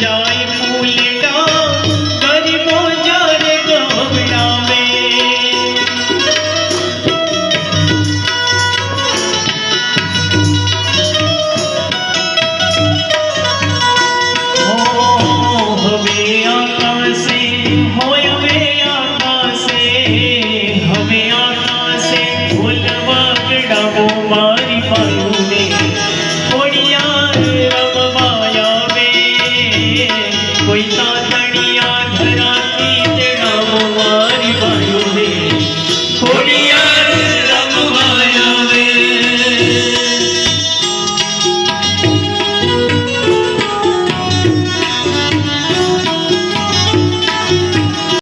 যায় ফুল গা গরিব যার গবড়া মে போய் தாத்தடி